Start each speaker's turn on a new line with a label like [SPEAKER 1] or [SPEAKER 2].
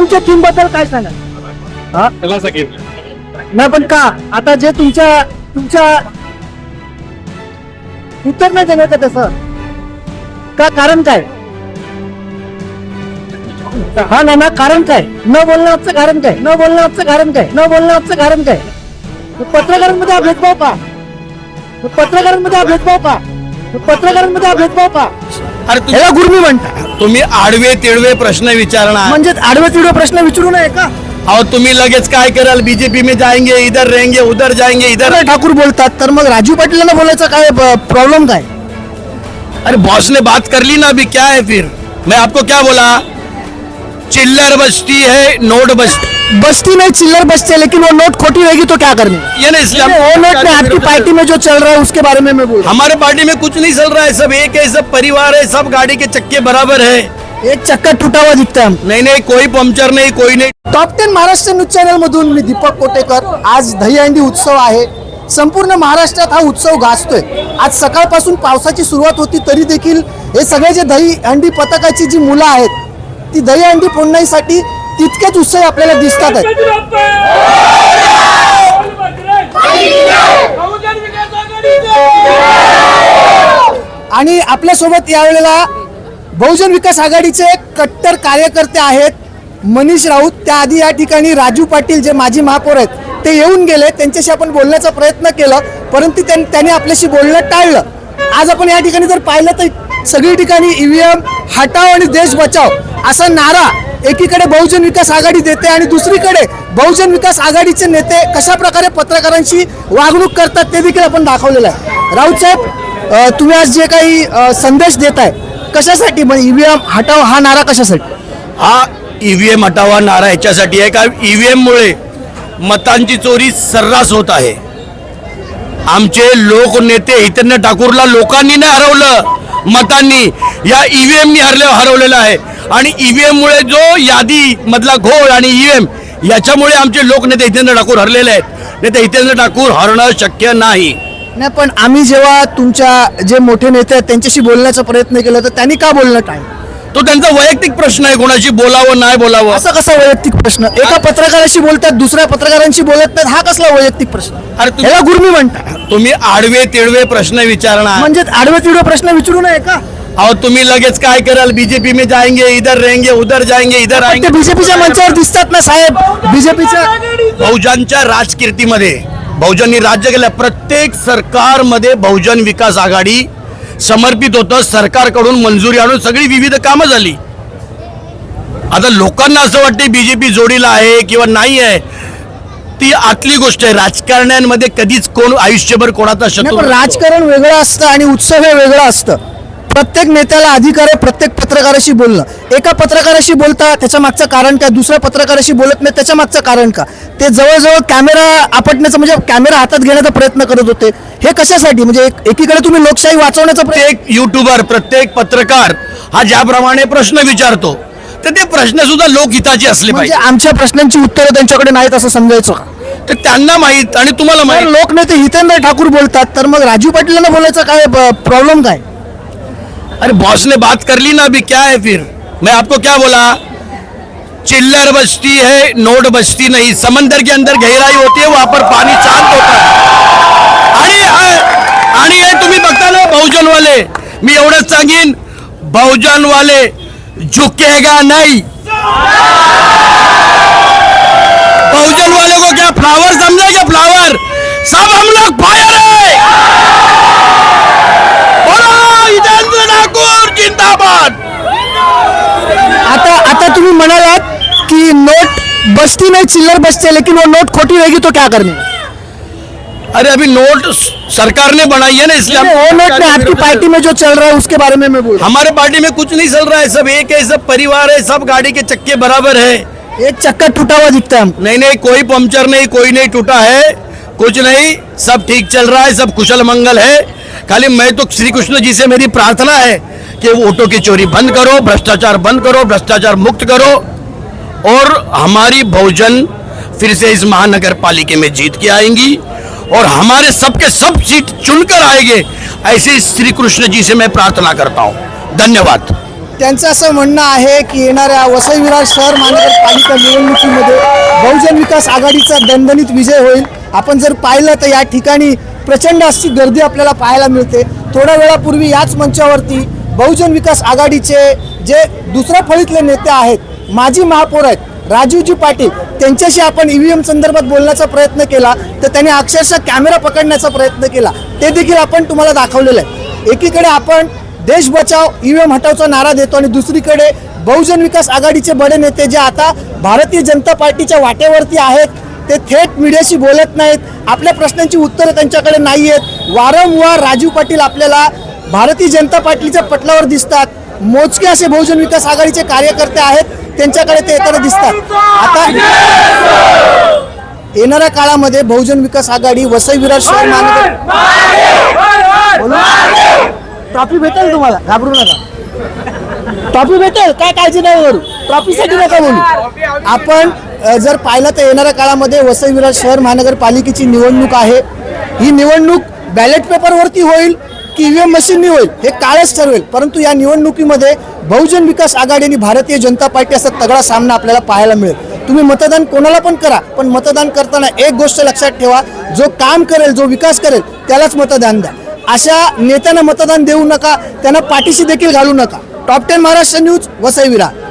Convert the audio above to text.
[SPEAKER 1] बीजेपीच्या टीमबद्दल काय सांगा हा?
[SPEAKER 2] त्याला
[SPEAKER 1] नाही पण का? आता जे तुमच्या तुमच्या उत्तर नाही देण्याचं तसं? का कारण काय? हा ना ना कारण काय? न बोलण्याचं कारण काय? न बोलण्याचं कारण काय? न बोलण्याचं कारण काय? पत्रकारांमध्ये हा भेदभाव का पत्रकारांमध्ये हा भेदभाव का पत्रकारांमध्ये हा भेदभाव का
[SPEAKER 3] अरे
[SPEAKER 1] याला गुरमी म्हणतात.
[SPEAKER 3] तुम्ही आडवे तिडवे प्रश्न विचारणार.
[SPEAKER 1] म्हणजे आडवे तिडवे प्रश्न विचारू नये का?
[SPEAKER 3] अहो तुम्ही लगेच काय कराल? बीजेपी में जाएंगे इधर रहेंगे उधर जाएंगे इधर
[SPEAKER 1] ठाकूर बोलतात तर मग राजू पाटील बोलायचं काय प्रॉब्लेम काय?
[SPEAKER 3] अरे बॉस ने बात कर ली ना अभी क्या है फिर? मैं आपको क्या बोला? चिल्लर बस्ती है नोट बस्ती
[SPEAKER 1] बस्ती में चिल्लर बस्ती है लेकिन वो नोट खोटी रहेगी तो क्या करने?
[SPEAKER 3] ये ना इसलिए
[SPEAKER 1] वो नोट में आपकी पार्टी में जो चल रहा है उसके बारे में मैं बोल
[SPEAKER 3] हमारे पार्टी में कुछ नहीं चल रहा है सब एक है सब परिवार है सब गाड़ी के चक्के बराबर है।
[SPEAKER 1] एक चक्का टूटा हुआ दिखता है।
[SPEAKER 3] नहीं नहीं कोई पंक्चर नहीं कोई नहीं।
[SPEAKER 1] Top ten Maharashtra news channel मधून मी दीपक कोटेकर आज दहीहंडी उत्सव आहे। संपूर्ण महाराष्ट्रात हा उत्सव गाजतोय. आज सकाळपासून पावसाची सुरुवात होती तरी देखील हे सगळे जे दहीहंडी पथकाची जी मुलं आहेत ती दहीहंडी फोडण्यासाठी तितकेच उत्साह आपल्याला दिसतात आणि आपल्यासोबत यावेळेला बहुजन विकास आघाडीचे कट्टर कार्यकर्ते आहेत मनीष राऊत. त्याआधी या ठिकाणी राजू पाटील जे माजी महापौर आहेत ते येऊन गेले. त्यांच्याशी आपण बोलण्याचा प्रयत्न केला परंतु त्यां- त्यांनी आपल्याशी बोलणं टाळलं. आज आपण या ठिकाणी जर पाहिलं तर सगळी ठिकाणी ईव्हीएम हटाव आणि देश बचाव असा नारा एकीकडे बहुजन विकास आघाडी देते आणि दुसरीकडे बहुजन विकास आघाडीचे नेते कशा प्रकारे पत्रकारांशी वागणूक करतात ते देखील आपण दाखवलेलं आहे. राऊत साहेब तुम्ही आज जे काही संदेश देत आहे कशासाठी? म्हणजे ईव्हीएम हटाव हा नारा कशासाठी?
[SPEAKER 3] हा ईव्हीएम हटावा नारा याच्यासाठी आहे का ईव्हीएम मुळे मतांची चोरी सर्रास होत आहे. आमचे लोकनेते हितेंद्र ठाकूरला लोकांनी नाही हरवलं. मतांनी या ईव्हीएमनी हरले हरवलेलं आहे. आणि ईव्हीएममुळे जो यादी मधला घोळ आणि ईव्हीएम याच्यामुळे आमचे लोक नेते हितेंद्र ठाकूर हरलेले आहेत. नेते हितेंद्र ठाकूर हरणं शक्य नाही.
[SPEAKER 1] नाही पण आम्ही जेव्हा तुमच्या जे मोठे नेते आहेत त्यांच्याशी बोलण्याचा प्रयत्न केला तर त्यांनी का बोलणं टाळलं
[SPEAKER 3] तो त्यांचा वैयक्तिक प्रश्न आहे कोणाशी बोलावं नाही बोलावं.
[SPEAKER 1] असा कसा वैयक्तिक प्रश्न? एका पत्रकाराशी बोलतात दुसऱ्या पत्रकारांशी बोलत नाहीत हा कसला वैयक्तिक प्रश्न?
[SPEAKER 3] अरे तुम्ही-
[SPEAKER 1] याला गुरमी म्हणतात.
[SPEAKER 3] तुम्ही आडवे तिडवे प्रश्न विचारणार.
[SPEAKER 1] म्हणजे आडवे तिडवे प्रश्न विचारू नये का?
[SPEAKER 3] अहो तुम्ही लगेच काय कराल? बीजेपी में जाएंगे इधर रहेंगे उधर जाएंगे इधर
[SPEAKER 1] ते
[SPEAKER 3] आएंगे
[SPEAKER 1] बीजेपीच्या मंचावर दिसतात ना साहेब? बीजेपीच्या
[SPEAKER 3] बहुजनच्या राजकीर्तीमध्ये बहुजननी राज्य केलं. प्रत्येक सरकारमध्ये बहुजन विकास आघाडी समर्पित होतं. सरकारकडून मंजुरी आणून सगळी विविध कामं झाली. आता लोकांना असं वाटतं बीजेपी जोडीला आहे किंवा नाही आहे. ती आतली गोष्ट आहे. राजकारण्यांमध्ये कधीच कोण आयुष्यभर कोणाचा
[SPEAKER 1] नाही
[SPEAKER 3] शत्रू.
[SPEAKER 1] राजकारण वेगळं असतं आणि उत्सव हे वेगळं असतं. प्रत्येक नेत्याला अधिकार आहे प्रत्येक पत्रकाराशी बोलणं. एका पत्रकाराशी बोलता त्याच्या मागचं कारण काय दुसऱ्या पत्रकाराशी बोलत नाही त्याच्या मागचं कारण का? ते जवळजवळ कॅमेरा आपटण्याचं म्हणजे कॅमेरा हातात घेण्याचा प्रयत्न करत होते. हे कशासाठी? म्हणजे एक- एकीकडे तुम्ही लोकशाही वाचवण्याचा प्रयत्न
[SPEAKER 3] प्रत्येक युट्यूबर प्रत्येक पत्रकार हा ज्याप्रमाणे प्रश्न विचारतो तर ते प्रश्न सुद्धा लोकहिताचे असले
[SPEAKER 1] म्हणजे
[SPEAKER 3] पाहिजे.
[SPEAKER 1] आमच्या प्रश्नांची उत्तरं त्यांच्याकडे नाहीत असं समजायचं का?
[SPEAKER 3] तर त्यांना माहीत आणि तुम्हाला माहीत.
[SPEAKER 1] लोकनेते हितेंद्र ठाकूर बोलतात तर मग राजू पाटीलांना बोलायचं काय प्रॉब्लेम काय?
[SPEAKER 3] अरे बॉस ने बात कर ली ना अभी, क्या है फिर? मैं आपको क्या बोला? चिल्लर बस्ती है, नोट बस्ती नहीं। समंदर के अंदर गहराई होती है, वहाँ पर पानी शांत होता है। आणि आणि हे तुम्ही बघता ना, बहुजन वाले। मी एवढंच सांगेन, बहुजन वाले, झुकेगा नहीं। बहुजन वाले को क्या फ्लावर समझे क्या फ्लावर सब हम लोग फायर है बोलो हितेंद्र ठाकूर जिंदाबाद
[SPEAKER 1] आता आता तुम्ही म्हणालात की नोट बस्ती में चिल्लर बस्ती है लेकिन वो नोट खोटी रहेगी तो क्या करने?
[SPEAKER 3] अरे अभी नोट सरकार ने बनाई है ना इसलिए
[SPEAKER 1] वो नोट में आपकी पार्टी में जो चल रहा है उसके बारे में मैं बोल
[SPEAKER 3] हमारे पार्टी में कुछ नहीं चल रहा है सब एक है सब परिवार है सब गाड़ी के चक्के बराबर है।
[SPEAKER 1] एक चक्का टूटा हुआ दिखता है। हमको
[SPEAKER 3] नहीं नहीं कोई पंक्चर नहीं कोई नहीं टूटा है कुछ नहीं सब ठीक चल रहा है सब कुशल मंगल है। खाली मैं तो श्री कृष्ण जी से मेरी प्रार्थना है कि वो ऑटो की चोरी बंद करो भ्रष्टाचार बंद करो भ्रष्टाचार मुक्त करो। और हमारी बहुजन फिर से इस महानगर पालिके में जीत के आएंगी और हमारे सबके सब सीट चुनकर आएंगे ऐसे श्री कृष्ण जी से मैं प्रार्थना करता हूँ। धन्यवाद।
[SPEAKER 1] त्यांचं असं म्हणणं आहे की येणाऱ्या वसई विरार शहर महानगरपालिका निवडणुकीमध्ये बहुजन विकास आघाडीचा दणदणीत विजय होईल. आपण जर पाहिलं तर या ठिकाणी प्रचंड अशी गर्दी आपल्याला पाहायला मिळते. थोड्या वेळापूर्वी याच मंचावरती बहुजन विकास आघाडीचे जे दुसऱ्या फळीतले नेते आहेत माजी महापौर आहेत. राजीवजी पाटील त्यांच्याशी आपण ईव्हीएम संदर्भात बोलण्याचा प्रयत्न केला तर त्यांनी अक्षरशः कॅमेरा पकडण्याचा प्रयत्न केला. ते देखील आपण तुम्हाला दाखवलेलं आहे. एकीकडे आपण देश बचाव ईव्हीएम हटावचा नारा देतो आणि दुसरीकडे बहुजन विकास आघाडीचे बडे नेते जे आता भारतीय जनता पार्टीच्या वाटेवरती आहेत ते थेट मीडियाशी बोलत नाहीत. आपल्या प्रश्नांची उत्तरं त्यांच्याकडे नाही आहेत वारंवार राजीव पाटील आपल्याला भारतीय जनता पार्टीच्या पटलावर दिसतात. मोजके असे बहुजन विकास आघाडीचे कार्यकर्ते आहेत. त्यांच्याकडे ते येताना दिसतात. आता येणाऱ्या काळामध्ये बहुजन विकास आघाडी वसई विरार शहर महानगर ट्रॉफी भेटेल तुम्हाला. घाबरू नका. ट्रॉफी भेटेल. काय काळजी नाही करू. ट्रॉफीसाठी नका बोलू. आपण जर पाहिलं तर येणाऱ्या काळामध्ये वसई विरार शहर महानगरपालिकेची निवडणूक आहे. ही निवडणूक बॅलेट पेपरवरती होईल. की ईव्हीएम मशीननी होईल हे काळच ठरवेल. परंतु या निवडणुकीमध्ये बहुजन विकास आघाडी आणि भारतीय जनता पार्टी असा तगडा सामना आपल्याला पाहायला मिळेल. तुम्ही मतदान कोणाला पण करा पण मतदान करताना एक गोष्ट लक्षात ठेवा जो काम करेल जो विकास करेल त्यालाच मतदान द्या. अशा नेत्यांना मतदान देऊ नका त्यांना पाठीशी देखील घालू नका. Top ten Maharashtra news Vasai Virar